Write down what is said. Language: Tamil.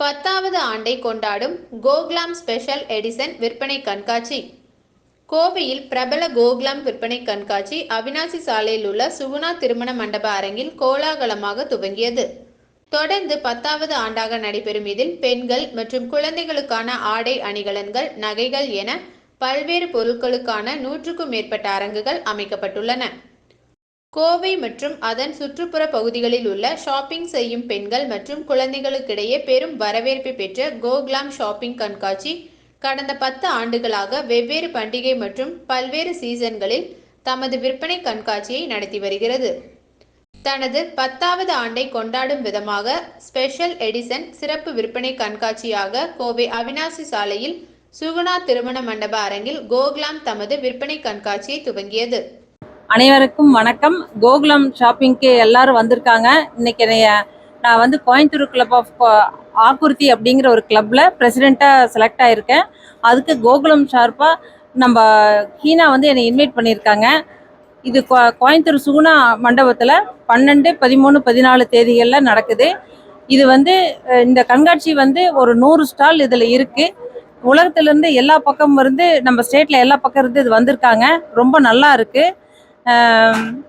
பத்தாவது ஆண்டை கொண்டாடும் கோகுலாம் ஸ்பெஷல் எடிசன் விற்பனை கண்காட்சி. கோவையில் பிரபல கோகுலாம் விற்பனை கண்காட்சி அவினாசி சாலையில் உள்ள சுகுணா திருமண மண்டப அரங்கில் கோலாகலமாக துவங்கியது. தொடர்ந்து பத்தாவது ஆண்டாக நடைபெறும் இதில் பெண்கள் மற்றும் குழந்தைகளுக்கான ஆடை அணிகலன்கள் நகைகள் என பல்வேறு பொருட்களுக்கான நூற்றுக்கும் மேற்பட்ட அரங்குகள் அமைக்கப்பட்டுள்ளன. கோவை மற்றும் அதன் சுற்றுப்புற பகுதிகளில் உள்ள ஷாப்பிங் செய்யும் பெண்கள் மற்றும் குழந்தைகளுக்கிடையே பெரும் வரவேற்பை பெற்ற கோக்லாம் ஷாப்பிங் கண்காட்சி கடந்த பத்து ஆண்டுகளாக வெவ்வேறு பண்டிகை மற்றும் பல்வேறு சீசன்களில் தமது விற்பனை கண்காட்சியை நடத்தி வருகிறது. தனது பத்தாவது ஆண்டை கொண்டாடும் விதமாக ஸ்பெஷல் எடிசன் சிறப்பு விற்பனை கண்காட்சியாக கோவை அவினாசி சாலையில் சுகுணா திருமண மண்டப அரங்கில் கோக்லாம் தமது விற்பனை கண்காட்சியை துவங்கியது. அனைவருக்கும் வணக்கம். கோகுலம் ஷாப்பிங்க்கு எல்லாரும் வந்திருக்காங்க. இன்னைக்கு என்னைய நான் வந்து கோயம்புத்தூர் கிளப் ஆஃப் ஆக்குர்த்தி அப்படிங்கிற ஒரு கிளப்பில் பிரசிடெண்ட்டாக செலக்ட் ஆகியிருக்கேன் அதுக்கு கோகுலம் ஷார்ப்பாக நம்ம ஹீனா வந்து என்னை இன்வைட் பண்ணியிருக்காங்க. இது கோ- கோயம்புத்தூர் சுகுணா மண்டபத்தில் பன்னெண்டு பதிமூணு பதினாலு தேதிகளில் நடக்குது. இது வந்து இந்த கண்காட்சி வந்து ஒரு நூறு ஸ்டால் இதில் இருக்குது உலகத்துலேருந்து எல்லா பக்கம் இருந்து நம்ம ஸ்டேட்டில் எல்லா பக்கம் இருந்து இது வந்திருக்காங்க. ரொம்ப நல்லா இருக்குது um,